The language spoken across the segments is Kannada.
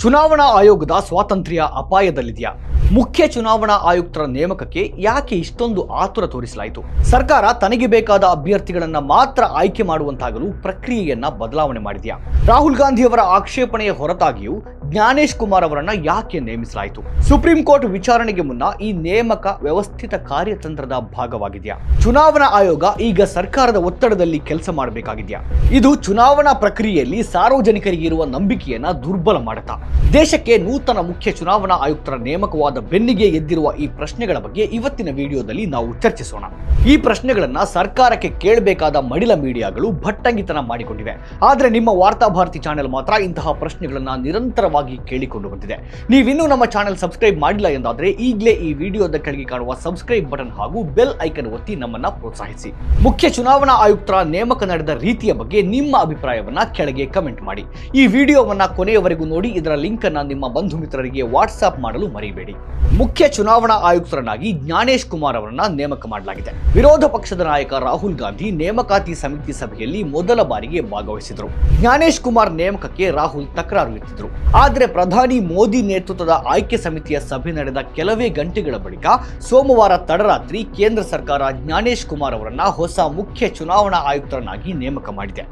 ಚುನಾವಣಾ ಆಯೋಗದ ಸ್ವಾತಂತ್ರ್ಯ ಅಪಾಯದಲ್ಲಿದೆಯಾ? ಮುಖ್ಯ ಚುನಾವಣಾ ಆಯುಕ್ತರ ನೇಮಕಕ್ಕೆ ಯಾಕೆ ಇಷ್ಟೊಂದು ಆತುರ ತೋರಿಸಲಾಯಿತು? ಸರ್ಕಾರ ತನಗೆ ಬೇಕಾದ ಅಭ್ಯರ್ಥಿಗಳನ್ನ ಮಾತ್ರ ಆಯ್ಕೆ ಮಾಡುವಂತಾಗಲು ಪ್ರಕ್ರಿಯೆಯನ್ನ ಬದಲಾವಣೆ ಮಾಡಿದೆಯಾ? ರಾಹುಲ್ ಗಾಂಧಿ ಅವರ ಆಕ್ಷೇಪಣೆಯ ಹೊರತಾಗಿಯೂ ಜ್ಞಾನೇಶ್ ಕುಮಾರ್ ಅವರನ್ನ ಯಾಕೆ ನೇಮಿಸಲಾಯಿತು? ಸುಪ್ರೀಂ ಕೋರ್ಟ್ ವಿಚಾರಣೆಗೆ ಮುನ್ನ ಈ ನೇಮಕ ವ್ಯವಸ್ಥಿತ ಕಾರ್ಯತಂತ್ರದ ಭಾಗವಾಗಿದೆಯಾ? ಚುನಾವಣಾ ಆಯೋಗ ಈಗ ಸರ್ಕಾರದ ಒತ್ತಡದಲ್ಲಿ ಕೆಲಸ ಮಾಡಬೇಕಾಗಿದೆಯಾ? ಇದು ಚುನಾವಣಾ ಪ್ರಕ್ರಿಯೆಯಲ್ಲಿ ಸಾರ್ವಜನಿಕರಿಗೆ ಇರುವ ನಂಬಿಕೆಯನ್ನ ದುರ್ಬಲ ಮಾಡುತ್ತಾ? ದೇಶಕ್ಕೆ ನೂತನ ಮುಖ್ಯ ಚುನಾವಣಾ ಆಯುಕ್ತರ ನೇಮಕವಾದ ಬೆನ್ನಿಗೆ ಎದ್ದಿರುವ ಈ ಪ್ರಶ್ನೆಗಳ ಬಗ್ಗೆ ಇವತ್ತಿನ ವಿಡಿಯೋದಲ್ಲಿ ನಾವು ಚರ್ಚಿಸೋಣ. ಈ ಪ್ರಶ್ನೆಗಳನ್ನ ಸರ್ಕಾರಕ್ಕೆ ಕೇಳಬೇಕಾದ ಮಡಿಲ ಮೀಡಿಯಾಗಳು ಭಟ್ಟಂಗಿತನ ಮಾಡಿಕೊಂಡಿವೆ. ಆದರೆ ನಿಮ್ಮ ವಾರ್ತಾ ಭಾರತಿ ಚಾನೆಲ್ ಮಾತ್ರ ಇಂತಹ ಪ್ರಶ್ನೆಗಳನ್ನ ನಿರಂತರವಾಗಿ ಕೇಳಿಕೊಂಡು ಬಂದಿದೆ. ನೀವಿನ್ನೂ ನಮ್ಮ ಚಾನೆಲ್ ಸಬ್ಸ್ಕ್ರೈಬ್ ಮಾಡಿಲ್ಲ ಎಂದಾದರೆ ಈಗಲೇ ಈ ವಿಡಿಯೋದ ಕೆಳಗೆ ಕಾಣುವ ಸಬ್ಸ್ಕ್ರೈಬ್ ಬಟನ್ ಹಾಗೂ ಬೆಲ್ ಐಕನ್ ಒತ್ತಿ ನಮ್ಮನ್ನ ಪ್ರೋತ್ಸಾಹಿಸಿ. ಮುಖ್ಯ ಚುನಾವಣಾ ಆಯುಕ್ತರ ನೇಮಕ ನಡೆದ ರೀತಿಯ ಬಗ್ಗೆ ನಿಮ್ಮ ಅಭಿಪ್ರಾಯವನ್ನ ಕೆಳಗೆ ಕಮೆಂಟ್ ಮಾಡಿ. ಈ ವಿಡಿಯೋವನ್ನ ಕೊನೆಯವರೆಗೂ ನೋಡಿ, ಇದರ ಲಿಂಕ್ ಅನ್ನ ನಿಮ್ಮ ಬಂಧು ಮಿತ್ರರಿಗೆ ವಾಟ್ಸ್ಆಪ್ ಮಾಡಲು ಮರಿಬೇಡಿ. ಮುಖ್ಯ ಚುನಾವಣಾ ಆಯುಕ್ತರನ್ನಾಗಿ ಜ್ಞಾನೇಶ್ ಕುಮಾರ್ ಅವರನ್ನ ನೇಮಕ ಮಾಡಲಾಗಿದೆ. ವಿರೋಧ ಪಕ್ಷದ ನಾಯಕ ರಾಹುಲ್ ಗಾಂಧಿ ನೇಮಕಾತಿ ಸಮಿತಿ ಸಭೆಯಲ್ಲಿ ಮೊದಲ ಬಾರಿಗೆ ಭಾಗವಹಿಸಿದರು. ಜ್ಞಾನೇಶ್ ಕುಮಾರ್ ನೇಮಕಕ್ಕೆ ರಾಹುಲ್ ತಕರಾರು ಎತ್ತಿದ್ರು ಆದರೆ ಪ್ರಧಾನಿ ಮೋದಿ ನೇತೃತ್ವದ ಆಯ್ಕೆ ಸಮಿತಿಯ ಸಭೆ ನಡೆದ ಕೆಲವೇ ಗಂಟೆಗಳ ಬಳಿಕ ಸೋಮವಾರ ತಡರಾತ್ರಿ ಕೇಂದ್ರ ಸರ್ಕಾರ ಜ್ಞಾನೇಶ್ ಕುಮಾರ್ ಅವರನ್ನ ಹೊಸ ಮುಖ್ಯ ಚುನಾವಣಾ ಆಯುಕ್ತರನ್ನಾಗಿ ನೇಮಕ ಮಾಡಿದೆ.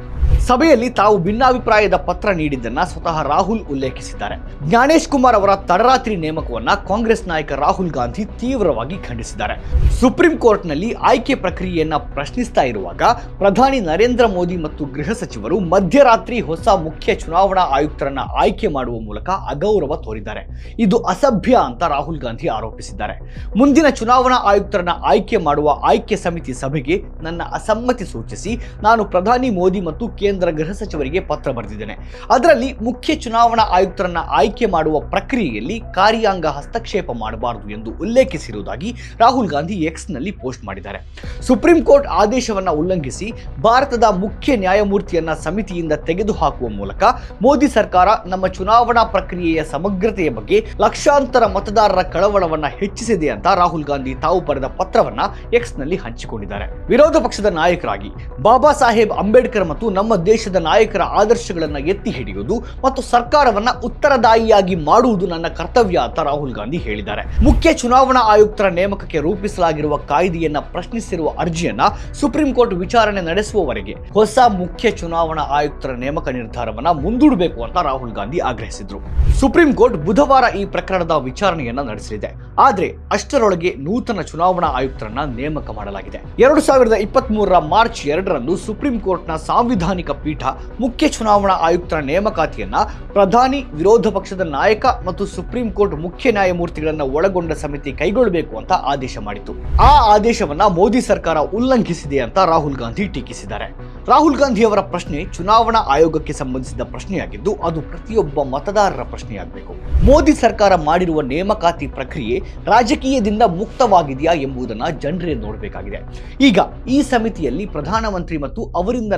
ಸಭೆಯಲ್ಲಿ ತಾವು ಭಿನ್ನಾಭಿಪ್ರಾಯದ ಪತ್ರ ನೀಡಿದ್ದನ್ನ ಸ್ವತಃ ರಾಹುಲ್ ಉಲ್ಲೇಖಿಸಿದ್ದಾರೆ. ಜ್ಞಾನೇಶ್ ಕುಮಾರ್ ಅವರ ತಡರಾತ್ರಿ ನೇಮಕವನ್ನ ಕಾಂಗ್ರೆಸ್ ನಾಯಕ ರಾಹುಲ್ ಗಾಂಧಿ ತೀವ್ರವಾಗಿ ಖಂಡಿಸಿದ್ದಾರೆ. ಸುಪ್ರೀಂ ಕೋರ್ಟ್ನಲ್ಲಿ ಆಯ್ಕೆ ಪ್ರಕ್ರಿಯೆಯನ್ನ ಪ್ರಶ್ನಿಸ್ತಾ ಇರುವಾಗ ಪ್ರಧಾನಿ ನರೇಂದ್ರ ಮೋದಿ ಮತ್ತು ಗೃಹ ಸಚಿವರು ಮಧ್ಯರಾತ್ರಿ ಹೊಸ ಮುಖ್ಯ ಚುನಾವಣಾ ಆಯುಕ್ತರನ್ನ ಆಯ್ಕೆ ಮಾಡುವ ಮೂಲಕ ಅಗೌರವ ತೋರಿದ್ದಾರೆ. ಇದು ಅಸಭ್ಯ ಅಂತ ರಾಹುಲ್ ಗಾಂಧಿ ಆರೋಪಿಸಿದ್ದಾರೆ. ಮುಂದಿನ ಚುನಾವಣಾ ಆಯುಕ್ತರನ್ನ ಆಯ್ಕೆ ಮಾಡುವ ಆಯ್ಕೆ ಸಮಿತಿ ಸಭೆಗೆ ನನ್ನ ಅಸಮ್ಮತಿ ಸೂಚಿಸಿ ನಾನು ಪ್ರಧಾನಿ ಮೋದಿ ಮತ್ತು ಕೇಂದ್ರ ಗೃಹ ಸಚಿವರಿಗೆ ಪತ್ರ ಬರೆದಿದ್ದೇನೆ. ಅದರಲ್ಲಿ ಮುಖ್ಯ ಚುನಾವಣಾ ಆಯುಕ್ತರನ್ನ ಆಯ್ಕೆ ಮಾಡುವ ಪ್ರಕ್ರಿಯೆಯಲ್ಲಿ ಕಾರ್ಯಾಂಗ ಹಸ್ತಕ್ಷೇಪ ಮಾಡಬಾರದು ಎಂದು ಉಲ್ಲೇಖಿಸಿರುವುದಾಗಿ ರಾಹುಲ್ ಗಾಂಧಿ ಎಕ್ಸ್ನಲ್ಲಿ ಪೋಸ್ಟ್ ಮಾಡಿದ್ದಾರೆ. ಸುಪ್ರೀಂ ಕೋರ್ಟ್ ಆದೇಶವನ್ನ ಉಲ್ಲಂಘಿಸಿ ಭಾರತದ ಮುಖ್ಯ ನ್ಯಾಯಮೂರ್ತಿಯನ್ನ ಸಮಿತಿಯಿಂದ ತೆಗೆದುಹಾಕುವ ಮೂಲಕ ಮೋದಿ ಸರ್ಕಾರ ನಮ್ಮ ಚುನಾವಣಾ ಪ್ರಕ್ರಿಯೆಯ ಸಮಗ್ರತೆಯ ಬಗ್ಗೆ ಲಕ್ಷಾಂತರ ಮತದಾರರ ಕಳವಳವನ್ನ ಹೆಚ್ಚಿಸಿದೆ ಅಂತ ರಾಹುಲ್ ಗಾಂಧಿ ತಾವು ಬರೆದ ಪತ್ರವನ್ನ ಎಕ್ಸ್ನಲ್ಲಿ ಹಂಚಿಕೊಂಡಿದ್ದಾರೆ. ವಿರೋಧ ಪಕ್ಷದ ನಾಯಕರಾಗಿ ಬಾಬಾ ಸಾಹೇಬ್ ಅಂಬೇಡ್ಕರ್ ಮತ್ತು ನಮ್ಮ ದೇಶದ ನಾಯಕರ ಆದರ್ಶಗಳನ್ನು ಎತ್ತಿ ಹಿಡಿಯುವುದು ಮತ್ತು ಸರ್ಕಾರವನ್ನ ಉತ್ತರದಾಯಿಯಾಗಿ ಮಾಡುವುದು ನನ್ನ ಕರ್ತವ್ಯ ಅಂತ ರಾಹುಲ್ ಗಾಂಧಿ ಹೇಳಿದ್ದಾರೆ. ಮುಖ್ಯ ಚುನಾವಣಾ ಆಯುಕ್ತರ ನೇಮಕಕ್ಕೆ ರೂಪಿಸಲಾಗಿರುವ ಕಾಯ್ದೆಯನ್ನ ಪ್ರಶ್ನಿಸಿರುವ ಅರ್ಜಿಯನ್ನ ಸುಪ್ರೀಂ ಕೋರ್ಟ್ ವಿಚಾರಣೆ ನಡೆಸುವವರೆಗೆ ಹೊಸ ಮುಖ್ಯ ಚುನಾವಣಾ ಆಯುಕ್ತರ ನೇಮಕ ನಿರ್ಧಾರವನ್ನ ಮುಂದೂಡಬೇಕು ಅಂತ ರಾಹುಲ್ ಗಾಂಧಿ ಆಗ್ರಹಿಸಿದ್ರು. ಸುಪ್ರೀಂ ಕೋರ್ಟ್ ಬುಧವಾರ ಈ ಪ್ರಕರಣದ ವಿಚಾರಣೆಯನ್ನ ನಡೆಸಲಿದೆ. ಆದ್ರೆ ಅಷ್ಟರೊಳಗೆ ನೂತನ ಚುನಾವಣಾ ಆಯುಕ್ತರನ್ನ ನೇಮಕ ಮಾಡಲಾಗಿದೆ. ಎರಡು ಸಾವಿರದ ಇಪ್ಪತ್ತ್ ಮಾರ್ಚ್ ಎರಡರಂದು ಸುಪ್ರೀಂ ಕೋರ್ಟ್ನ ಸಾಂವಿಧಾನಿಕ ಪೀಠ ಮುಖ್ಯ ಚುನಾವಣಾ ಆಯುಕ್ತರ ನೇಮಕಾತಿಯನ್ನ ಪ್ರಧಾನಿ ವಿರೋಧ ಪಕ್ಷದ ನಾಯಕ ಮತ್ತು ಸುಪ್ರೀಂ ಕೋರ್ಟ್ ಮುಖ್ಯ ನ್ಯಾಯಮೂರ್ತಿಗಳನ್ನ ಒಳಗೊಂಡ ಸಮಿತಿ ಕೈಗೊಳ್ಳಬೇಕು ಅಂತ ಆದೇಶ ಮಾಡಿತು ಆ ಆದೇಶವನ್ನ ಮೋದಿ ಸರ್ಕಾರ ಉಲ್ಲಂಘಿಸಿದೆ ಅಂತ ರಾಹುಲ್ ಗಾಂಧಿ ಟೀಕಿಸಿದ್ದಾರೆ. ರಾಹುಲ್ ಗಾಂಧಿ ಅವರ ಪ್ರಶ್ನೆ ಚುನಾವಣಾ ಆಯೋಗಕ್ಕೆ ಸಂಬಂಧಿಸಿದ ಪ್ರಶ್ನೆಯಾಗಿದ್ದು, ಅದು ಪ್ರತಿಯೊಬ್ಬ ಮತದಾರರ ಪ್ರಶ್ನೆಯಾಗಬೇಕು. ಮೋದಿ ಸರ್ಕಾರ ಮಾಡಿರುವ ನೇಮಕಾತಿ ಪ್ರಕ್ರಿಯೆ ರಾಜಕೀಯದಿಂದ ಮುಕ್ತವಾಗಿದೆಯಾ ಎಂಬುದನ್ನ ಜನರೇ ನೋಡಬೇಕಾಗಿದೆ. ಈಗ ಈ ಸಮಿತಿಯಲ್ಲಿ ಪ್ರಧಾನಮಂತ್ರಿ ಮತ್ತು ಅವರಿಂದ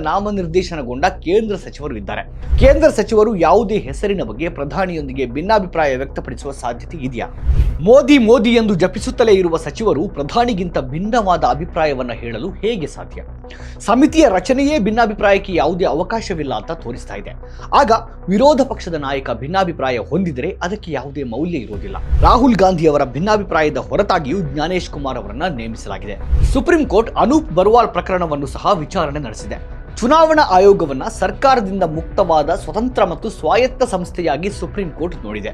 ನಾಮನಿರ್ದೇಶನಗೊಂಡ ಕೇಂದ್ರ ಸಚಿವರು ಇದ್ದಾರೆ. ಕೇಂದ್ರ ಸಚಿವರು ಯಾವುದೇ ಹೆಸರಿನ ಬಗ್ಗೆ ಪ್ರಧಾನಿಯೊಂದಿಗೆ ಭಿನ್ನಾಭಿಪ್ರಾಯ ವ್ಯಕ್ತಪಡಿಸುವ ಸಾಧ್ಯತೆ ಇದೆಯಾ? ಮೋದಿ ಮೋದಿ ಎಂದು ಜಪಿಸುತ್ತಲೇ ಇರುವ ಸಚಿವರು ಪ್ರಧಾನಿಗಿಂತ ಭಿನ್ನವಾದ ಅಭಿಪ್ರಾಯವನ್ನು ಹೇಳಲು ಹೇಗೆ ಸಾಧ್ಯ? ಸಮಿತಿಯ ರಚನೆಯೇ ಭಿನ್ನಾಭಿಪ್ರಾಯಕ್ಕೆ ಯಾವುದೇ ಅವಕಾಶವಿಲ್ಲ ಅಂತ ತೋರಿಸ್ತಾ ಇದೆ. ಆಗ ವಿರೋಧ ಪಕ್ಷದ ನಾಯಕ ಭಿನ್ನಾಭಿಪ್ರಾಯ ಹೊಂದಿದರೆ ಅದಕ್ಕೆ ಯಾವುದೇ ಮೌಲ್ಯ ಇರುವುದಿಲ್ಲ. ರಾಹುಲ್ ಗಾಂಧಿ ಅವರ ಭಿನ್ನಾಭಿಪ್ರಾಯದ ಹೊರತಾಗಿಯೂ ಜ್ಞಾನೇಶ್ ಕುಮಾರ್ ಅವರನ್ನ ನೇಮಿಸಲಾಗಿದೆ. ಸುಪ್ರೀಂ ಕೋರ್ಟ್ ಅನೂಪ್ ಬರ್ವಾಲ್ ಪ್ರಕರಣವನ್ನು ಸಹ ವಿಚಾರಣೆ ನಡೆಸಿದೆ. ಚುನಾವಣಾ ಆಯೋಗವನ್ನ ಸರ್ಕಾರದಿಂದ ಮುಕ್ತವಾದ ಸ್ವತಂತ್ರ ಮತ್ತು ಸ್ವಾಯತ್ತ ಸಂಸ್ಥೆಯಾಗಿ ಸುಪ್ರೀಂ ಕೋರ್ಟ್ ನೋಡಿದೆ.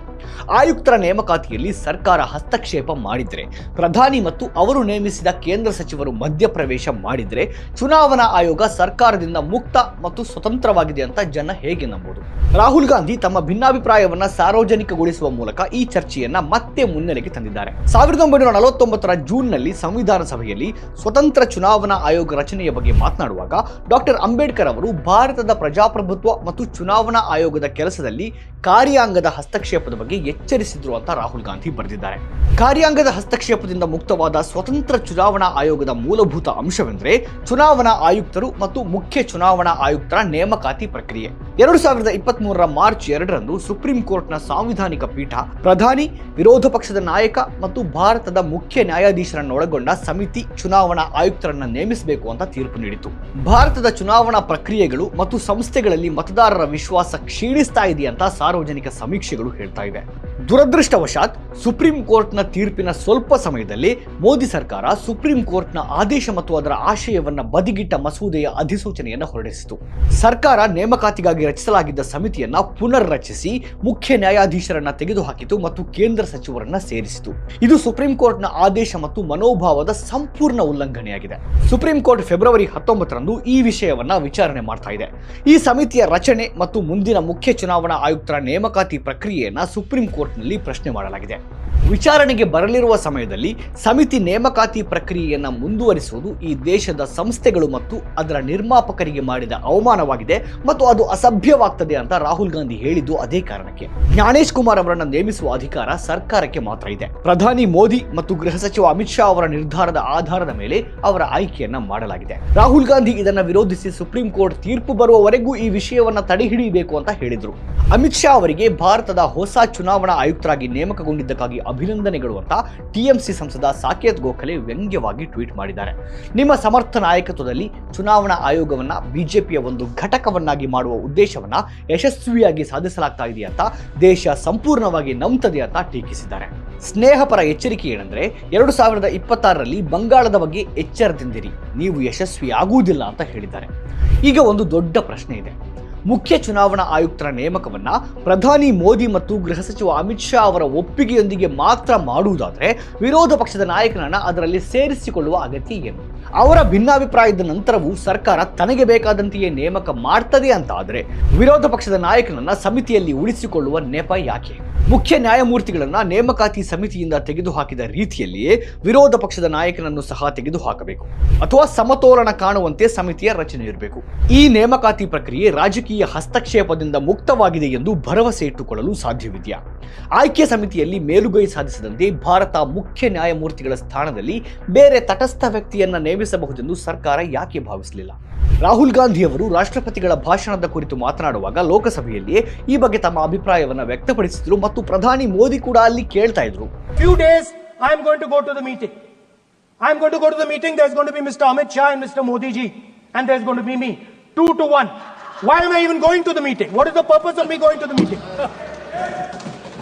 ಆಯುಕ್ತರ ನೇಮಕಾತಿಯಲ್ಲಿ ಸರ್ಕಾರ ಹಸ್ತಕ್ಷೇಪ ಮಾಡಿದರೆ, ಪ್ರಧಾನಿ ಮತ್ತು ಅವರು ನೇಮಿಸಿದ ಕೇಂದ್ರ ಸಚಿವರು ಮಧ್ಯಪ್ರವೇಶ ಮಾಡಿದರೆ ಚುನಾವಣಾ ಆಯೋಗ ಸರ್ಕಾರದಿಂದ ಮುಕ್ತ ಮತ್ತು ಸ್ವತಂತ್ರವಾಗಿದೆ ಅಂತ ಜನ ಹೇಗೆ ನಂಬೋದು? ರಾಹುಲ್ ಗಾಂಧಿ ತಮ್ಮ ಭಿನ್ನಾಭಿಪ್ರಾಯವನ್ನ ಸಾರ್ವಜನಿಕಗೊಳಿಸುವ ಮೂಲಕ ಈ ಚರ್ಚೆಯನ್ನ ಮತ್ತೆ ಮುನ್ನೆಲೆಗೆ ತಂದಿದ್ದಾರೆ. ಸಾವಿರದ ಒಂಬೈನೂರ ನಲವತ್ತೊಂಬತ್ತರ ಜೂನ್ನಲ್ಲಿ ಸಂವಿಧಾನ ಸಭೆಯಲ್ಲಿ ಸ್ವತಂತ್ರ ಚುನಾವಣಾ ಆಯೋಗ ರಚನೆಯ ಬಗ್ಗೆ ಮಾತನಾಡುವಾಗ ಡಾಕ್ಟರ್ ಅಂಬೇಡ್ಕರ್ ಅವರು ಭಾರತದ ಪ್ರಜಾಪ್ರಭುತ್ವ ಮತ್ತು ಚುನಾವಣಾ ಆಯೋಗದ ಕೆಲಸದಲ್ಲಿ ಕಾರ್ಯಾಂಗದ ಹಸ್ತಕ್ಷೇಪದ ಬಗ್ಗೆ ಎಚ್ಚರಿಸಿದ್ರು ಅಂತ ರಾಹುಲ್ ಗಾಂಧಿ ಬರೆದಿದ್ದಾರೆ. ಕಾರ್ಯಾಂಗದ ಹಸ್ತಕ್ಷೇಪದಿಂದ ಮುಕ್ತವಾದ ಸ್ವತಂತ್ರ ಚುನಾವಣಾ ಆಯೋಗದ ಮೂಲಭೂತ ಅಂಶವೆಂದರೆ ಚುನಾವಣಾ ಆಯುಕ್ತರು ಮತ್ತು ಮುಖ್ಯ ಚುನಾವಣಾ ಆಯುಕ್ತರ ನೇಮಕಾತಿ ಪ್ರಕ್ರಿಯೆ. ಎರಡು ಸಾವಿರದ ಇಪ್ಪತ್ತ್ ಮೂರರ ಮಾರ್ಚ್ ಎರಡರಂದು ಸುಪ್ರೀಂ ಕೋರ್ಟ್ನ ಸಾಂವಿಧಾನಿಕ ಪೀಠ ಪ್ರಧಾನಿ, ವಿರೋಧ ಪಕ್ಷದ ನಾಯಕ ಮತ್ತು ಭಾರತದ ಮುಖ್ಯ ನ್ಯಾಯಾಧೀಶರನ್ನೊಳಗೊಂಡ ಸಮಿತಿ ಚುನಾವಣಾ ಆಯುಕ್ತರನ್ನ ನೇಮಿಸಬೇಕು ಅಂತ ತೀರ್ಪು ನೀಡಿತು ಭಾರತದ ಚುನಾವಣಾ ಚುನಾವಣಾ ಪ್ರಕ್ರಿಯೆಗಳು ಮತ್ತು ಸಂಸ್ಥೆಗಳಲ್ಲಿ ಮತದಾರರ ವಿಶ್ವಾಸ ಕ್ಷೀಣಿಸ್ತಾ ಇದೆ ಅಂತ ಸಾರ್ವಜನಿಕ ಸಮೀಕ್ಷೆಗಳು ಹೇಳ್ತಾ ಇವೆ. ದುರದೃಷ್ಟವಶಾತ್ ಸುಪ್ರೀಂ ಕೋರ್ಟ್ನ ತೀರ್ಪಿನ ಸ್ವಲ್ಪ ಸಮಯದಲ್ಲಿ ಮೋದಿ ಸರ್ಕಾರ ಸುಪ್ರೀಂ ಕೋರ್ಟ್ನ ಆದೇಶ ಮತ್ತು ಅದರ ಆಶಯವನ್ನು ಬದಿಗಿಟ್ಟ ಮಸೂದೆಯ ಅಧಿಸೂಚನೆಯನ್ನು ಹೊರಡಿಸಿತು. ಸರ್ಕಾರ ನೇಮಕಾತಿಗಾಗಿ ರಚಿಸಲಾಗಿದ್ದ ಸಮಿತಿಯನ್ನ ಪುನರ್ ರಚಿಸಿ ಮುಖ್ಯ ನ್ಯಾಯಾಧೀಶರನ್ನ ತೆಗೆದುಹಾಕಿತು ಮತ್ತು ಕೇಂದ್ರ ಸಚಿವರನ್ನ ಸೇರಿಸಿತು. ಇದು ಸುಪ್ರೀಂ ಕೋರ್ಟ್ನ ಆದೇಶ ಮತ್ತು ಮನೋಭಾವದ ಸಂಪೂರ್ಣ ಉಲ್ಲಂಘನೆಯಾಗಿದೆ. ಸುಪ್ರೀಂ ಕೋರ್ಟ್ ಫೆಬ್ರವರಿ ಹತ್ತೊಂಬತ್ತರಂದು ಈ ವಿಷಯವನ್ನ ವಿಚಾರಣೆ ಮಾಡ್ತಾ ಇದೆ. ಈ ಸಮಿತಿಯ ರಚನೆ ಮತ್ತು ಮುಂದಿನ ಮುಖ್ಯ ಚುನಾವಣಾ ಆಯುಕ್ತರ ನೇಮಕಾತಿ ಪ್ರಕ್ರಿಯೆಯನ್ನ ಸುಪ್ರೀಂ ಕೋರ್ಟ್ನಲ್ಲಿ ಪ್ರಶ್ನೆ ಮಾಡಲಾಗಿದೆ. ವಿಚಾರಣೆಗೆ ಬರಲಿರುವ ಸಮಯದಲ್ಲಿ ಸಮಿತಿ ನೇಮಕಾತಿ ಪ್ರಕ್ರಿಯೆಯನ್ನು ಮುಂದುವರಿಸುವುದು ಈ ದೇಶದ ಸಂಸ್ಥೆಗಳು ಮತ್ತು ಅದರ ನಿರ್ಮಾಪಕರಿಗೆ ಮಾಡಿದ ಅವಮಾನವಾಗಿದೆ ಮತ್ತು ಅದು ಅಸಭ್ಯವಾಗ್ತದೆ ಅಂತ ರಾಹುಲ್ ಗಾಂಧಿ ಹೇಳಿದ್ದು ಅದೇ ಕಾರಣಕ್ಕೆ. ಜ್ಞಾನೇಶ್ ಕುಮಾರ್ ಅವರನ್ನು ನೇಮಿಸುವ ಅಧಿಕಾರ ಸರ್ಕಾರಕ್ಕೆ ಮಾತ್ರ ಇದೆ. ಪ್ರಧಾನಿ ಮೋದಿ ಮತ್ತು ಗೃಹ ಸಚಿವ ಅಮಿತ್ ಶಾ ಅವರ ನಿರ್ಧಾರದ ಆಧಾರದ ಮೇಲೆ ಅವರ ಆಯ್ಕೆಯನ್ನ ಮಾಡಲಾಗಿದೆ. ರಾಹುಲ್ ಗಾಂಧಿ ಇದನ್ನ ವಿರೋಧಿಸಿ ಸುಪ್ರೀಂ ಕೋರ್ಟ್ ತೀರ್ಪು ಬರುವವರೆಗೂ ಈ ವಿಷಯವನ್ನ ತಡೆಹಿಡಿಯಬೇಕು ಅಂತ ಹೇಳಿದ್ರು. ಅಮಿತ್ ಶಾ ಅವರಿಗೆ ಭಾರತದ ಹೊಸ ಚುನಾವಣಾ ಆಯುಕ್ತರಾಗಿ ನೇಮಕಗೊಂಡಿದ್ದಕ್ಕಾಗಿ ಅಭಿನಂದನೆಗಳು ಅಂತ ಟಿಎಂಸಿ ಸಂಸದ ಸಾಕೇತ್ ಗೋಖಲೆ ವ್ಯಂಗ್ಯವಾಗಿ ಟ್ವೀಟ್ ಮಾಡಿದ್ದಾರೆ. ನಿಮ್ಮ ಸಮರ್ಥ ನಾಯಕತ್ವದಲ್ಲಿ ಚುನಾವಣಾ ಆಯೋಗವನ್ನ ಬಿಜೆಪಿಯ ಒಂದು ಘಟಕವನ್ನಾಗಿ ಮಾಡುವ ಉದ್ದೇಶವನ್ನ ಯಶಸ್ವಿಯಾಗಿ ಸಾಧಿಸಲಾಗ್ತಾ ಇದೆ ಅಂತ ದೇಶ ಸಂಪೂರ್ಣವಾಗಿ ನಂಬ್ತದೆ ಅಂತ ಟೀಕಿಸಿದ್ದಾರೆ. ಸ್ನೇಹಪರ ಎಚ್ಚರಿಕೆ ಏನಂದ್ರೆ, ಎರಡು ಸಾವಿರದ ಇಪ್ಪತ್ತಾರರಲ್ಲಿ ಬಂಗಾಳದ ಬಗ್ಗೆ ಎಚ್ಚರದಿಂದಿರಿ, ನೀವು ಯಶಸ್ವಿ ಆಗುವುದಿಲ್ಲ ಅಂತ ಹೇಳಿದ್ದಾರೆ. ಈಗ ಒಂದು ದೊಡ್ಡ ಪ್ರಶ್ನೆ ಇದೆ. ಮುಖ್ಯ ಚುನಾವಣಾ ಆಯುಕ್ತರ ನೇಮಕವನ್ನ ಪ್ರಧಾನಿ ಮೋದಿ ಮತ್ತು ಗೃಹ ಸಚಿವ ಅಮಿತ್ ಶಾ ಅವರ ಒಪ್ಪಿಗೆಯೊಂದಿಗೆ ಮಾತ್ರ ಮಾಡುವುದಾದರೆ ವಿರೋಧ ಪಕ್ಷದ ನಾಯಕನನ್ನ ಅದರಲ್ಲಿ ಸೇರಿಸಿಕೊಳ್ಳುವ ಅಗತ್ಯ ಏನು? ಅವರ ಭಿನ್ನಾಭಿಪ್ರಾಯದ ನಂತರವೂ ಸರ್ಕಾರ ತನಗೆ ಬೇಕಾದಂತೆಯೇ ನೇಮಕ ಮಾಡ್ತದೆ ಅಂತ ಆದರೆ ವಿರೋಧ ಪಕ್ಷದ ನಾಯಕನನ್ನ ಸಮಿತಿಯಲ್ಲಿ ಉಳಿಸಿಕೊಳ್ಳುವ ನೆಪ ಯಾಕೆ? ಮುಖ್ಯ ನ್ಯಾಯಮೂರ್ತಿಗಳನ್ನ ನೇಮಕಾತಿ ಸಮಿತಿಯಿಂದ ತೆಗೆದುಹಾಕಿದ ರೀತಿಯಲ್ಲಿಯೇ ವಿರೋಧ ಪಕ್ಷದ ನಾಯಕನನ್ನು ಸಹ ತೆಗೆದುಹಾಕಬೇಕು. ಅಥವಾ ಸಮತೋಲನ ಕಾಣುವಂತೆ ಸಮಿತಿಯ ರಚನೆ ಇರಬೇಕು. ಈ ನೇಮಕಾತಿ ಪ್ರಕ್ರಿಯೆ ರಾಜಕೀಯ ಹಸ್ತಕ್ಷೇಪದಿಂದ ಮುಕ್ತವಾಗಿದೆ ಎಂದು ಭರವಸೆ ಇಟ್ಟುಕೊಳ್ಳಲು ಸಾಧ್ಯವಿದೆಯಾ ಆಯ್ಕೆ ಸಮಿತಿಯಲ್ಲಿ ಮೇಲುಗೈ ಸಾಧಿಸದಂತೆ ಭಾರತ ಮುಖ್ಯ ನ್ಯಾಯಮೂರ್ತಿಗಳ ಸ್ಥಾನದಲ್ಲಿ ಬೇರೆ ತಟಸ್ಥ ವ್ಯಕ್ತಿಯನ್ನ ನೇಮಿಸಬಹುದೆಂದು ಸರ್ಕಾರ ಯಾಕೆ ಭಾವಿಸಲಿಲ್ಲ ರಾಹುಲ್ ಗಾಂಧಿ ಅವರು ರಾಷ್ಟ್ರಪತಿಗಳ ಭಾಷಣದ ಕುರಿತು ಮಾತನಾಡುವಾಗ ಲೋಕಸಭೆಯಲ್ಲಿ ಈ ಬಗ್ಗೆ ತಮ್ಮ ಅಭಿಪ್ರಾಯವನ್ನು ವ್ಯಕ್ತಪಡಿಸಿದ್ರು ಮತ್ತು ಪ್ರಧಾನಿ ಮೋದಿ ಕೂಡ ಅಲ್ಲಿ ಕೇಳ್ತಾ ಇದ್ರು Few days, I am going to go meeting the meeting. Going to going to the meeting there is going to be be Mr. Amit Shah and Mr. Modi and there is going to be me Two to one. Why am I even going to the meeting? What is the purpose of me going to the meeting?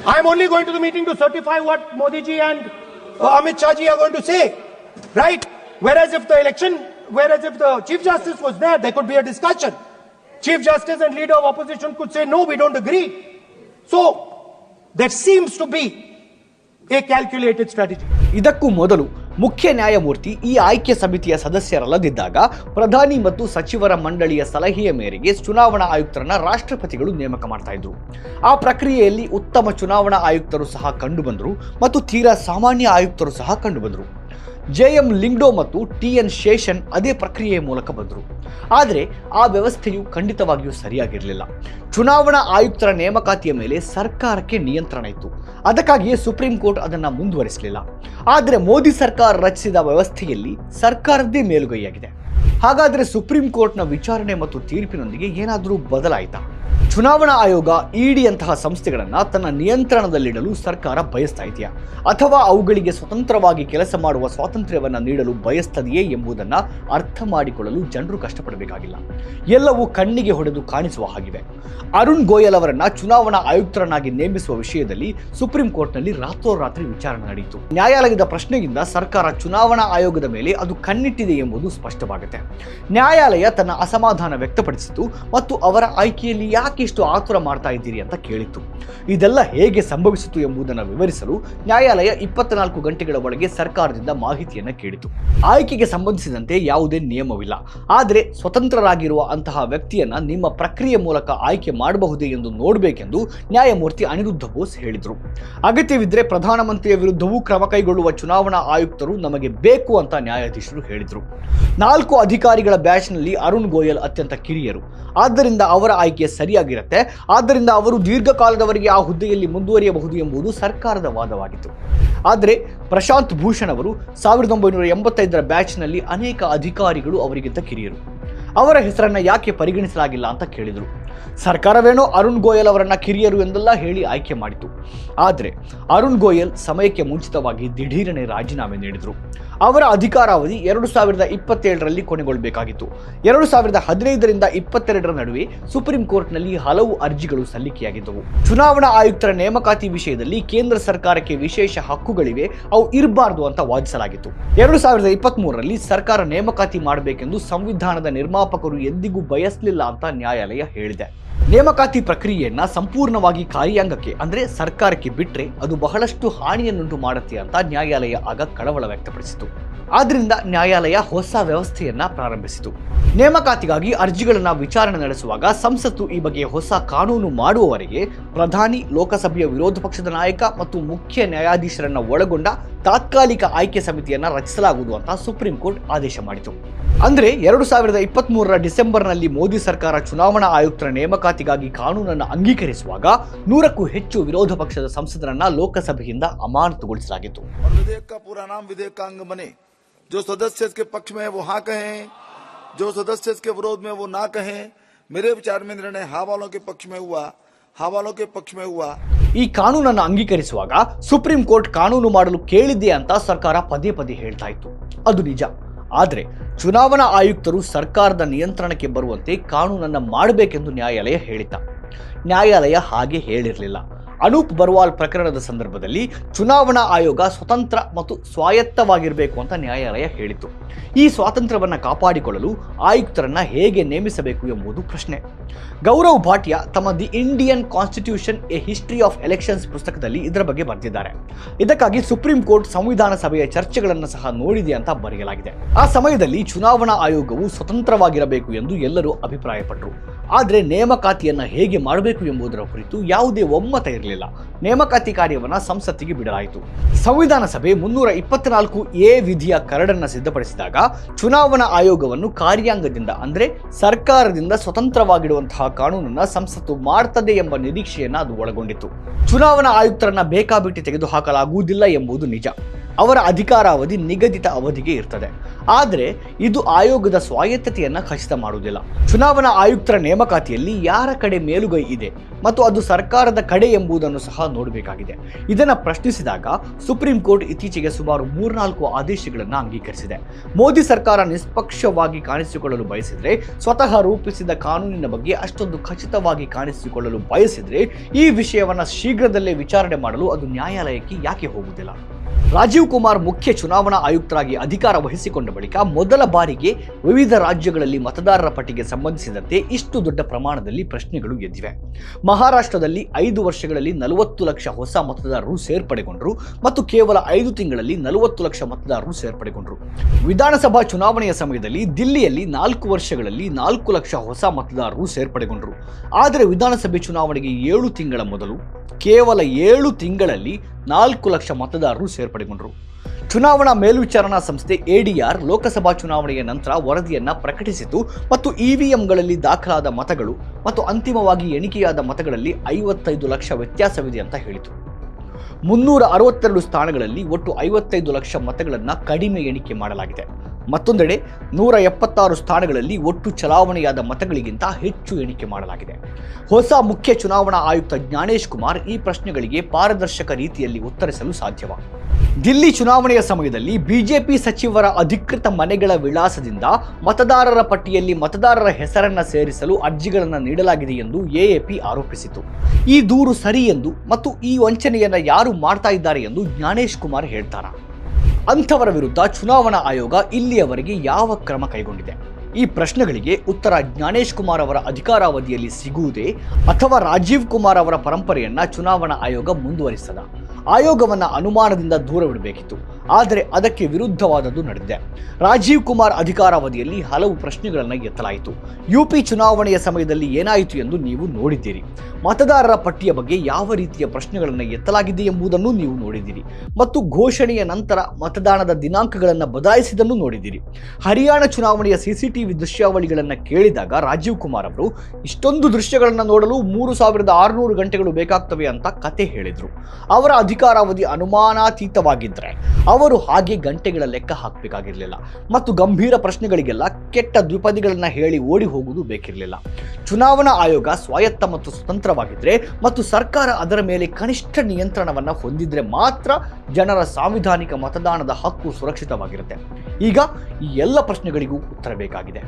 I am only going to the meeting to certify what Modi ji and uh, Amit Shah ji are going to say, right? Whereas if the election, whereas if the Chief Justice was there, there could be a discussion. Chief Justice and leader of opposition could say, no, we don't agree. So, there seems to be a calculated strategy. ಇದಕ್ಕೂ ಮೊದಲು ಮುಖ್ಯ ನ್ಯಾಯಮೂರ್ತಿ ಈ ಆಯ್ಕೆ ಸಮಿತಿಯ ಸದಸ್ಯರಲ್ಲದಿದ್ದಾಗ ಪ್ರಧಾನಿ ಮತ್ತು ಸಚಿವರ ಮಂಡಳಿಯ ಸಲಹೆಯ ಮೇರೆಗೆ ಚುನಾವಣಾ ಆಯುಕ್ತರನ್ನ ರಾಷ್ಟ್ರಪತಿಗಳು ನೇಮಕ ಮಾಡ್ತಾ ಇದ್ರು. ಆ ಪ್ರಕ್ರಿಯೆಯಲ್ಲಿ ಉತ್ತಮ ಚುನಾವಣಾ ಆಯುಕ್ತರು ಸಹ ಕಂಡುಬಂದರು ಮತ್ತು ತೀರಾ ಸಾಮಾನ್ಯ ಆಯುಕ್ತರು ಸಹ ಕಂಡುಬಂದರು. ಜೆ ಎಂ ಲಿಂಗ್ಡೋ ಮತ್ತು ಟಿ ಎನ್ ಶೇಷನ್ ಅದೇ ಪ್ರಕ್ರಿಯೆಯ ಮೂಲಕ ಬಂದರು. ಆದರೆ ಆ ವ್ಯವಸ್ಥೆಯು ಖಂಡಿತವಾಗಿಯೂ ಸರಿಯಾಗಿರಲಿಲ್ಲ. ಚುನಾವಣಾ ಆಯುಕ್ತರ ನೇಮಕಾತಿಯ ಮೇಲೆ ಸರ್ಕಾರಕ್ಕೆ ನಿಯಂತ್ರಣ ಇತ್ತು. ಅದಕ್ಕಾಗಿಯೇ ಸುಪ್ರೀಂ ಕೋರ್ಟ್ ಅದನ್ನು ಮುಂದುವರಿಸಲಿಲ್ಲ. ಆದರೆ ಮೋದಿ ಸರ್ಕಾರ ರಚಿಸಿದ ವ್ಯವಸ್ಥೆಯಲ್ಲಿ ಸರ್ಕಾರದ್ದೇ ಮೇಲುಗೈಯಾಗಿದೆ. ಹಾಗಾದರೆ ಸುಪ್ರೀಂ ಕೋರ್ಟ್ನ ವಿಚಾರಣೆ ಮತ್ತು ತೀರ್ಪಿನೊಂದಿಗೆ ಏನಾದರೂ ಬದಲಾಯಿತಾ? ಚುನಾವಣಾ ಆಯೋಗ ಇಡಿಯಂತಹ ಸಂಸ್ಥೆಗಳನ್ನು ತನ್ನ ನಿಯಂತ್ರಣದಲ್ಲಿಡಲು ಸರ್ಕಾರ ಬಯಸ್ತಾ ಇದೆಯಾ? ಅಥವಾ ಅವುಗಳಿಗೆ ಸ್ವತಂತ್ರವಾಗಿ ಕೆಲಸ ಮಾಡುವ ಸ್ವಾತಂತ್ರ್ಯವನ್ನು ನೀಡಲು ಬಯಸ್ತದೆಯೇ ಎಂಬುದನ್ನು ಅರ್ಥ ಮಾಡಿಕೊಳ್ಳಲು ಜನರು ಕಷ್ಟಪಡಬೇಕಾಗಿಲ್ಲ. ಎಲ್ಲವೂ ಕಣ್ಣಿಗೆ ಹೊಡೆದು ಕಾಣಿಸುವ ಹಾಗಿದೆ ಅರುಣ್ ಗೋಯಲ್ ಅವರನ್ನ ಚುನಾವಣಾ ಆಯುಕ್ತರನ್ನಾಗಿ ನೇಮಿಸುವ ವಿಷಯದಲ್ಲಿ ಸುಪ್ರೀಂ ಕೋರ್ಟ್ನಲ್ಲಿ ರಾತ್ರೋರಾತ್ರಿ ವಿಚಾರಣೆ ನಡೆಯಿತು. ನ್ಯಾಯಾಲಯದ ಪ್ರಶ್ನೆಯಿಂದ ಸರ್ಕಾರ ಚುನಾವಣಾ ಆಯೋಗದ ಮೇಲೆ ಅದು ಕಣ್ಣಿಟ್ಟಿದೆ ಎಂಬುದು ಸ್ಪಷ್ಟವಾಗುತ್ತೆ. ನ್ಯಾಯಾಲಯ ತನ್ನ ಅಸಮಾಧಾನ ವ್ಯಕ್ತಪಡಿಸಿತು ಮತ್ತು ಅವರ ಆಯ್ಕೆಯಲ್ಲಿ ಯಾಕೆ ಇಷ್ಟು ಆತುರ ಮಾಡ್ತಾ ಇದ್ದೀರಿ ಅಂತ ಕೇಳಿತ್ತು. ಇದೆಲ್ಲ ಹೇಗೆ ಸಂಭವಿಸಿತು ಎಂಬುದನ್ನು ವಿವರಿಸಲು ನ್ಯಾಯಾಲಯ ಇಪ್ಪತ್ನಾಲ್ಕು ಗಂಟೆಗಳ ಒಳಗೆ ಸರ್ಕಾರದಿಂದ ಮಾಹಿತಿಯನ್ನು ಕೇಳಿತು. ಆಯ್ಕೆಗೆ ಸಂಬಂಧಿಸಿದಂತೆ ಯಾವುದೇ ನಿಯಮವಿಲ್ಲ. ಆದರೆ ಸ್ವತಂತ್ರರಾಗಿರುವ ಅಂತಹ ವ್ಯಕ್ತಿಯನ್ನ ನಿಮ್ಮ ಪ್ರಕ್ರಿಯೆ ಮೂಲಕ ಆಯ್ಕೆ ಮಾಡಬಹುದೇ ಎಂದು ನೋಡಬೇಕೆಂದು ನ್ಯಾಯಮೂರ್ತಿ ಅನಿರುದ್ಧ ಬೋಸ್ ಹೇಳಿದರು. ಅಗತ್ಯವಿದ್ದರೆ ಪ್ರಧಾನಮಂತ್ರಿಯ ವಿರುದ್ಧವೂ ಕ್ರಮ ಕೈಗೊಳ್ಳುವ ಚುನಾವಣಾ ಆಯುಕ್ತರು ನಮಗೆ ಬೇಕು ಅಂತ ನ್ಯಾಯಾಧೀಶರು ಹೇಳಿದರು. ನಾಲ್ಕು ಅಧಿಕಾರಿಗಳ ಬ್ಯಾಚ್ನಲ್ಲಿ ಅರುಣ್ ಗೋಯಲ್ ಅತ್ಯಂತ ಕಿರಿಯರು. ಆದ್ದರಿಂದ ಅವರ ಆಯ್ಕೆ ಸರಿಯಾಗಿರುತ್ತೆ ಆದ್ದರಿಂದ ಅವರು ದೀರ್ಘಕಾಲದವರೆಗೆ ಆ ಹುದ್ದೆಯಲ್ಲಿ ಮುಂದುವರಿಯಬಹುದು ಎಂಬುದು ಸರ್ಕಾರದ ವಾದವಾಗಿತ್ತು. ಆದರೆ ಪ್ರಶಾಂತ್ ಭೂಷಣ್ ಅವರು ಸಾವಿರದ ಒಂಬೈನೂರ ಎಂಬತ್ತೈದರ ಬ್ಯಾಚ್ನಲ್ಲಿ ಅನೇಕ ಅಧಿಕಾರಿಗಳು ಅವರಿಗಿಂತ ಕಿರಿಯರು. ಅವರ ಹೆಸರನ್ನ ಯಾಕೆ ಪರಿಗಣಿಸಲಾಗಿಲ್ಲ ಅಂತ ಕೇಳಿದರು. ಸರ್ಕಾರವೇನೋ ಅರುಣ್ ಗೋಯಲ್ ಅವರನ್ನ ಕಿರಿಯರು ಎಂದೆಲ್ಲ ಹೇಳಿ ಆಯ್ಕೆ ಮಾಡಿತು ಆದರೆ ಅರುಣ್ ಗೋಯಲ್ ಸಮಯಕ್ಕೆ ಮುಂಚಿತವಾಗಿ ದಿಢೀರನೆ ರಾಜೀನಾಮೆ ನೀಡಿದರು. ಅವರ ಅಧಿಕಾರಾವಧಿ ಎರಡು ಸಾವಿರದ ಇಪ್ಪತ್ತೇಳರಲ್ಲಿ ಕೊನೆಗೊಳ್ಳಬೇಕಾಗಿತ್ತು. ಎರಡು ಸಾವಿರದ ಹದಿನೈದರಿಂದ ಇಪ್ಪತ್ತೆರಡರ ನಡುವೆ ಸುಪ್ರೀಂ ಕೋರ್ಟ್ನಲ್ಲಿ ಹಲವು ಅರ್ಜಿಗಳು ಸಲ್ಲಿಕೆಯಾಗಿದ್ದವು. ಚುನಾವಣಾ ಆಯುಕ್ತರ ನೇಮಕಾತಿ ವಿಷಯದಲ್ಲಿ ಕೇಂದ್ರ ಸರ್ಕಾರಕ್ಕೆ ವಿಶೇಷ ಹಕ್ಕುಗಳಿವೆ. ಅವು ಇರಬಾರದು ಅಂತ ವಾದಿಸಲಾಗಿತ್ತು. ಎರಡು ಸಾವಿರದ ಇಪ್ಪತ್ತ್ ಮೂರರಲ್ಲಿ ಸರ್ಕಾರ ನೇಮಕಾತಿ ಮಾಡಬೇಕೆಂದು ಸಂವಿಧಾನದ ನಿರ್ಮಾಪಕರು ಎಂದಿಗೂ ಬಯಸಲಿಲ್ಲ ಅಂತ ನ್ಯಾಯಾಲಯ ಹೇಳಿದೆ. ನೇಮಕಾತಿ ಪ್ರಕ್ರಿಯೆಯನ್ನ ಸಂಪೂರ್ಣವಾಗಿ ಕಾರ್ಯಾಂಗಕ್ಕೆ, ಅಂದ್ರೆ ಸರ್ಕಾರಕ್ಕೆ ಬಿಟ್ರೆ ಅದು ಬಹಳಷ್ಟು ಹಾನಿಯನ್ನುಂಟು ಮಾಡುತ್ತೆ ಅಂತ ನ್ಯಾಯಾಲಯ ಆಗ ಕಳವಳ ವ್ಯಕ್ತಪಡಿಸಿತು. ಆದ್ರಿಂದ ನ್ಯಾಯಾಲಯ ಹೊಸ ವ್ಯವಸ್ಥೆಯನ್ನ ಪ್ರಾರಂಭಿಸಿತು. ನೇಮಕಾತಿಗಾಗಿ ಅರ್ಜಿಗಳನ್ನ ವಿಚಾರಣೆ ನಡೆಸುವಾಗ ಸಂಸತ್ತು ಈ ಬಗ್ಗೆ ಹೊಸ ಕಾನೂನು ಮಾಡುವವರೆಗೆ ಪ್ರಧಾನಿ, ಲೋಕಸಭೆಯ ವಿರೋಧ ಪಕ್ಷದ ನಾಯಕ ಮತ್ತು ಮುಖ್ಯ ನ್ಯಾಯಾಧೀಶರನ್ನ ಒಳಗೊಂಡ ತಾತ್ಕಾಲಿಕ ಆಯ್ಕೆ ಸಮಿತಿಯನ್ನ ರಚಿಸಲಾಗುವುದು ಅಂತ ಸುಪ್ರೀಂ ಕೋರ್ಟ್ ಆದೇಶ ಮಾಡಿತು ಅಂದ್ರೆ ಎರಡು ಸಾವಿರದ ಇಪ್ಪತ್ತ್ ಮೂರರ ಡಿಸೆಂಬರ್ನಲ್ಲಿ ಮೋದಿ ಸರ್ಕಾರ ಚುನಾವಣಾ ಆಯುಕ್ತರ ನೇಮಕಾತಿಗಾಗಿ ಕಾನೂನನ್ನು ಅಂಗೀಕರಿಸುವಾಗ ನೂರಕ್ಕೂ ಹೆಚ್ಚು ವಿರೋಧ ಪಕ್ಷದ ಸಂಸದರನ್ನ ಲೋಕಸಭೆಯಿಂದ ಅಮಾನತುಗೊಳಿಸಲಾಗಿತ್ತು और विधेयक का पूरा नाम विधेयक का अंग बने जो सदस्य इसके पक्ष में है वो हाँ कहें जो सदस्य इसके विरोध में वो ना कहें मेरे विचार में निर्णय हाँ वालों के पक्ष में हुआ हाँ वालों के पक्ष में हुआ ಈ ಕಾನೂನನ್ನು ಅಂಗೀಕರಿಸುವಾಗ ಸುಪ್ರೀಂ ಕೋರ್ಟ್ ಕಾನೂನು ಮಾಡಲು ಕೇಳಿದೆ ಅಂತ ಸರ್ಕಾರ ಪದೇ ಪದೇ ಹೇಳ್ತಾ ಇತ್ತು. ಅದು ನಿಜ. ಆದರೆ ಚುನಾವಣಾ ಆಯುಕ್ತರು ಸರ್ಕಾರದ ನಿಯಂತ್ರಣಕ್ಕೆ ಬರುವಂತೆ ಕಾನೂನನ್ನು ಮಾಡಬೇಕೆಂದು ನ್ಯಾಯಾಲಯ ಹೇಳಿತ ನ್ಯಾಯಾಲಯ ಹಾಗೆ ಹೇಳಿರಲಿಲ್ಲ. ಅನೂಪ್ ಬರ್ವಾಲ್ ಪ್ರಕರಣದ ಸಂದರ್ಭದಲ್ಲಿ ಚುನಾವಣಾ ಆಯೋಗ ಸ್ವತಂತ್ರ ಮತ್ತು ಸ್ವಾಯತ್ತವಾಗಿರಬೇಕು ಅಂತ ನ್ಯಾಯಾಲಯ ಹೇಳಿತು ಈ ಸ್ವಾತಂತ್ರ್ಯವನ್ನು ಕಾಪಾಡಿಕೊಳ್ಳಲು ಆಯುಕ್ತರನ್ನ ಹೇಗೆ ನೇಮಿಸಬೇಕು ಎಂಬುದು ಪ್ರಶ್ನೆ. ಗೌರವ್ ಭಾಟಿಯಾ ತಮ್ಮ the Indian constitution a history of elections ಪುಸ್ತಕದಲ್ಲಿ ಇದರ ಬಗ್ಗೆ ಬರೆದಿದ್ದಾರೆ. ಇದಕ್ಕಾಗಿ ಸುಪ್ರೀಂ ಕೋರ್ಟ್ ಸಂವಿಧಾನ ಸಭೆಯ ಚರ್ಚೆಗಳನ್ನು ಸಹ ನೋಡಿದೆ ಅಂತ ಬರೆಯಲಾಗಿದೆ. ಆ ಸಮಯದಲ್ಲಿ ಚುನಾವಣಾ ಆಯೋಗವು ಸ್ವತಂತ್ರವಾಗಿರಬೇಕು ಎಂದು ಎಲ್ಲರೂ ಅಭಿಪ್ರಾಯಪಟ್ಟರು ಆದರೆ ನೇಮಕಾತಿಯನ್ನು ಹೇಗೆ ಮಾಡಬೇಕು ಎಂಬುದರ ಕುರಿತು ಯಾವುದೇ ಒಮ್ಮತ ಇರಲಿಲ್ಲ. ನೇಮಕಾತಿ ಕಾರ್ಯವನ್ನು ಸಂಸತ್ತಿಗೆ ಬಿಡಲಾಯಿತು. ಸಂವಿಧಾನ ಸಭೆ ಮುನ್ನೂರ ಇಪ್ಪತ್ನಾಲ್ಕು ಎ ವಿಧಿಯ ಕರಡನ್ನ ಸಿದ್ಧಪಡಿಸಿದಾಗ ಚುನಾವಣಾ ಆಯೋಗವನ್ನು ಕಾರ್ಯಾಂಗದಿಂದ ಅಂದ್ರೆ ಸರ್ಕಾರದಿಂದ ಸ್ವತಂತ್ರವಾಗಿಡುವಂತಹ ಕಾನೂನನ್ನ ಸಂಸತ್ತು ಮಾಡ್ತದೆ ಎಂಬ ನಿರೀಕ್ಷೆಯನ್ನು ಅದು ಒಳಗೊಂಡಿತ್ತು. ಚುನಾವಣಾ ಆಯುಕ್ತರನ್ನ ಬೇಕಾಬಿಟ್ಟಿ ತೆಗೆದುಹಾಕಲಾಗುವುದಿಲ್ಲ ಎಂಬುದು ನಿಜ. ಅವರ ಅಧಿಕಾರಾವಧಿ ನಿಗದಿತ ಅವಧಿಗೆ ಇರ್ತದೆ. ಆದರೆ ಇದು ಆಯೋಗದ ಸ್ವಾಯತ್ತತೆಯನ್ನು ಖಚಿತ ಮಾಡುವುದಿಲ್ಲ. ಚುನಾವಣಾ ಆಯುಕ್ತರ ನೇಮಕಾತಿಯಲ್ಲಿ ಯಾರ ಕಡೆ ಮೇಲುಗೈ ಇದೆ ಮತ್ತು ಅದು ಸರ್ಕಾರದ ಕಡೆ ಎಂಬುದನ್ನು ಸಹ ನೋಡಬೇಕಾಗಿದೆ. ಇದನ್ನು ಪ್ರಶ್ನಿಸಿದಾಗ ಸುಪ್ರೀಂ ಕೋರ್ಟ್ ಇತ್ತೀಚೆಗೆ ಸುಮಾರು ಮೂರ್ನಾಲ್ಕು ಆದೇಶಗಳನ್ನು ಅಂಗೀಕರಿಸಿದೆ. ಮೋದಿ ಸರ್ಕಾರ ನಿಷ್ಪಕ್ಷವಾಗಿ ಕಾಣಿಸಿಕೊಳ್ಳಲು ಬಯಸಿದರೆ, ಸ್ವತಃ ರೂಪಿಸಿದ ಕಾನೂನಿನ ಬಗ್ಗೆ ಅಷ್ಟೊಂದು ಖಚಿತವಾಗಿ ಕಾಣಿಸಿಕೊಳ್ಳಲು ಬಯಸಿದರೆ ಈ ವಿಷಯವನ್ನ ಶೀಘ್ರದಲ್ಲೇ ವಿಚಾರಣೆ ಮಾಡಲು ಅದು ನ್ಯಾಯಾಲಯಕ್ಕೆ ಯಾಕೆ ಹೋಗುವುದಿಲ್ಲ? ರಾಜೀವ್ ಕುಮಾರ್ ಮುಖ್ಯ ಚುನಾವಣಾ ಆಯುಕ್ತರಾಗಿ ಅಧಿಕಾರ ವಹಿಸಿಕೊಂಡ ಬಳಿಕ ಮೊದಲ ಬಾರಿಗೆ ವಿವಿಧ ರಾಜ್ಯಗಳಲ್ಲಿ ಮತದಾರರ ಪಟ್ಟಿಗೆ ಸಂಬಂಧಿಸಿದಂತೆ ಇಷ್ಟು ದೊಡ್ಡ ಪ್ರಮಾಣದಲ್ಲಿ ಪ್ರಶ್ನೆಗಳು ಎದ್ದಿವೆ. ಮಹಾರಾಷ್ಟ್ರದಲ್ಲಿ ಐದು ವರ್ಷಗಳಲ್ಲಿ ನಲವತ್ತು ಲಕ್ಷ ಹೊಸ ಮತದಾರರು ಸೇರ್ಪಡೆಗೊಂಡರು ಮತ್ತು ಕೇವಲ ಐದು ತಿಂಗಳಲ್ಲಿ ನಲವತ್ತು ಲಕ್ಷ ಮತದಾರರು ಸೇರ್ಪಡೆಗೊಂಡರು. ವಿಧಾನಸಭಾ ಚುನಾವಣೆಯ ಸಮಯದಲ್ಲಿ ದಿಲ್ಲಿಯಲ್ಲಿ ನಾಲ್ಕು ವರ್ಷಗಳಲ್ಲಿ ನಾಲ್ಕು ಲಕ್ಷ ಹೊಸ ಮತದಾರರು ಸೇರ್ಪಡೆಗೊಂಡರು. ಆದರೆ ವಿಧಾನಸಭೆ ಚುನಾವಣೆಗೆ ಏಳು ತಿಂಗಳ ಮೊದಲು ಕೇವಲ ಏಳು ತಿಂಗಳಲ್ಲಿ ನಾಲ್ಕು ಲಕ್ಷ ಮತದಾರರು ಸೇರ್ಪಡೆಗೊಂಡರು. ಚುನಾವಣಾ ಮೇಲ್ವಿಚಾರಣಾ ಸಂಸ್ಥೆ ಎಡಿಆರ್ ಲೋಕಸಭಾ ಚುನಾವಣೆಯ ನಂತರ ವರದಿಯನ್ನು ಪ್ರಕಟಿಸಿತು ಮತ್ತು ಇವಿಎಂಗಳಲ್ಲಿ ದಾಖಲಾದ ಮತಗಳು ಮತ್ತು ಅಂತಿಮವಾಗಿ ಎಣಿಕೆಯಾದ ಮತಗಳಲ್ಲಿ ಐವತ್ತೈದು ಲಕ್ಷ ವ್ಯತ್ಯಾಸವಿದೆ ಅಂತ ಹೇಳಿತು ಮುನ್ನೂರ ಅರವತ್ತೆರಡು ಸ್ಥಾನಗಳಲ್ಲಿ ಒಟ್ಟು ಐವತ್ತೈದು ಲಕ್ಷ ಮತಗಳನ್ನು ಕಡಿಮೆ ಎಣಿಕೆ ಮಾಡಲಾಗಿದೆ. ಮತ್ತೊಂದೆಡೆ ನೂರ ಎಪ್ಪತ್ತಾರು ಸ್ಥಾನಗಳಲ್ಲಿ ಒಟ್ಟು ಚಲಾವಣೆಯಾದ ಮತಗಳಿಗಿಂತ ಹೆಚ್ಚು ಎಣಿಕೆ ಮಾಡಲಾಗಿದೆ. ಹೊಸ ಮುಖ್ಯ ಚುನಾವಣಾ ಆಯುಕ್ತ ಜ್ಞಾನೇಶ್ ಕುಮಾರ್ ಈ ಪ್ರಶ್ನೆಗಳಿಗೆ ಪಾರದರ್ಶಕ ರೀತಿಯಲ್ಲಿ ಉತ್ತರಿಸಲು ಸಾಧ್ಯವ. ದಿಲ್ಲಿ ಚುನಾವಣೆಯ ಸಮಯದಲ್ಲಿ ಬಿಜೆಪಿ ಸಚಿವರ ಅಧಿಕೃತ ಮನೆಗಳ ವಿಳಾಸದಿಂದ ಮತದಾರರ ಪಟ್ಟಿಯಲ್ಲಿ ಮತದಾರರ ಹೆಸರನ್ನ ಸೇರಿಸಲು ಅರ್ಜಿಗಳನ್ನು ನೀಡಲಾಗಿದೆ ಎಂದು ಎಎಪಿ ಆರೋಪಿಸಿತು ಈ ದೂರು ಸರಿ ಎಂದು ಮತ್ತು ಈ ವಂಚನೆಯನ್ನು ಯಾರು ಮಾಡ್ತಾ ಇದ್ದಾರೆ ಎಂದು ಜ್ಞಾನೇಶ್ ಕುಮಾರ್ ಹೇಳ್ತಾರಾ. ಅಂಥವರ ವಿರುದ್ಧ ಚುನಾವಣಾ ಆಯೋಗ ಇಲ್ಲಿಯವರೆಗೆ ಯಾವ ಕ್ರಮ ಕೈಗೊಂಡಿದೆ? ಈ ಪ್ರಶ್ನೆಗಳಿಗೆ ಉತ್ತರ ಜ್ಞಾನೇಶ್ ಕುಮಾರ್ ಅವರ ಅಧಿಕಾರಾವಧಿಯಲ್ಲಿ ಸಿಗುವುದೇ ಅಥವಾ ರಾಜೀವ್ ಕುಮಾರ್ ಅವರ ಪರಂಪರೆಯನ್ನ ಚುನಾವಣಾ ಆಯೋಗ ಮುಂದುವರಿಸದ? ಆಯೋಗವನ್ನ ಅನುಮಾನದಿಂದ ದೂರವಿಡಬೇಕಿತ್ತು. ಆದರೆ ಅದಕ್ಕೆ ವಿರುದ್ಧವಾದದ್ದು ನಡೆದಿದೆ. ರಾಜೀವ್ ಕುಮಾರ್ ಅಧಿಕಾರಾವಧಿಯಲ್ಲಿ ಹಲವು ಪ್ರಶ್ನೆಗಳನ್ನು ಎತ್ತಲಾಯಿತು. ಯುಪಿ ಚುನಾವಣೆಯ ಸಮಯದಲ್ಲಿ ಏನಾಯಿತು ಎಂದು ನೀವು ನೋಡಿದ್ದೀರಿ. ಮತದಾರರ ಪಟ್ಟಿಯ ಬಗ್ಗೆ ಯಾವ ರೀತಿಯ ಪ್ರಶ್ನೆಗಳನ್ನು ಎತ್ತಲಾಗಿದೆ ಎಂಬುದನ್ನು ನೀವು ನೋಡಿದ್ದೀರಿ. ಮತ್ತು ಘೋಷಣೆಯ ನಂತರ ಮತದಾನದ ದಿನಾಂಕಗಳನ್ನು ಬದಲಾಯಿಸಿದನ್ನು ನೋಡಿದ್ದೀರಿ. ಹರಿಯಾಣ ಚುನಾವಣೆಯ ಸಿಸಿಟಿವಿ ದೃಶ್ಯಾವಳಿಗಳನ್ನು ಕೇಳಿದಾಗ ರಾಜೀವ್ ಕುಮಾರ್ ಅವರು, ಇಷ್ಟೊಂದು ದೃಶ್ಯಗಳನ್ನು ನೋಡಲು ಮೂರು ಸಾವಿರದ ಆರುನೂರು ಗಂಟೆಗಳು ಬೇಕಾಗ್ತವೆ ಅಂತ ಕತೆ ಹೇಳಿದರು. ಅವರ ಅಧಿಕಾರಾವಧಿ ಅನುಮಾನಾತೀತವಾಗಿದ್ದರೆ ಅವರು ಹಾಗೆ ಗಂಟೆಗಳ ಲೆಕ್ಕ ಹಾಕಬೇಕಾಗಿರಲಿಲ್ಲ ಮತ್ತು ಗಂಭೀರ ಪ್ರಶ್ನೆಗಳಿಗೆಲ್ಲ ಕೆಟ್ಟ ದ್ವಿಪದಿಗಳನ್ನು ಹೇಳಿ ಓಡಿ ಹೋಗುವುದು ಬೇಕಿರಲಿಲ್ಲ. ಚುನಾವಣಾ ಆಯೋಗ ಸ್ವಾಯತ್ತ ಮತ್ತು ಸ್ವತಂತ್ರವಾಗಿದ್ರೆ ಮತ್ತು ಸರ್ಕಾರ ಅದರ ಮೇಲೆ ಕನಿಷ್ಠ ನಿಯಂತ್ರಣವನ್ನ ಹೊಂದಿದ್ರೆ ಮಾತ್ರ ಜನರ ಸಾಂವಿಧಾನಿಕ ಮತದಾನದ ಹಕ್ಕು ಸುರಕ್ಷಿತವಾಗಿರುತ್ತೆ. ಈಗ ಈ ಎಲ್ಲ ಪ್ರಶ್ನೆಗಳಿಗೂ ಉತ್ತರ ಬೇಕಾಗಿದೆ.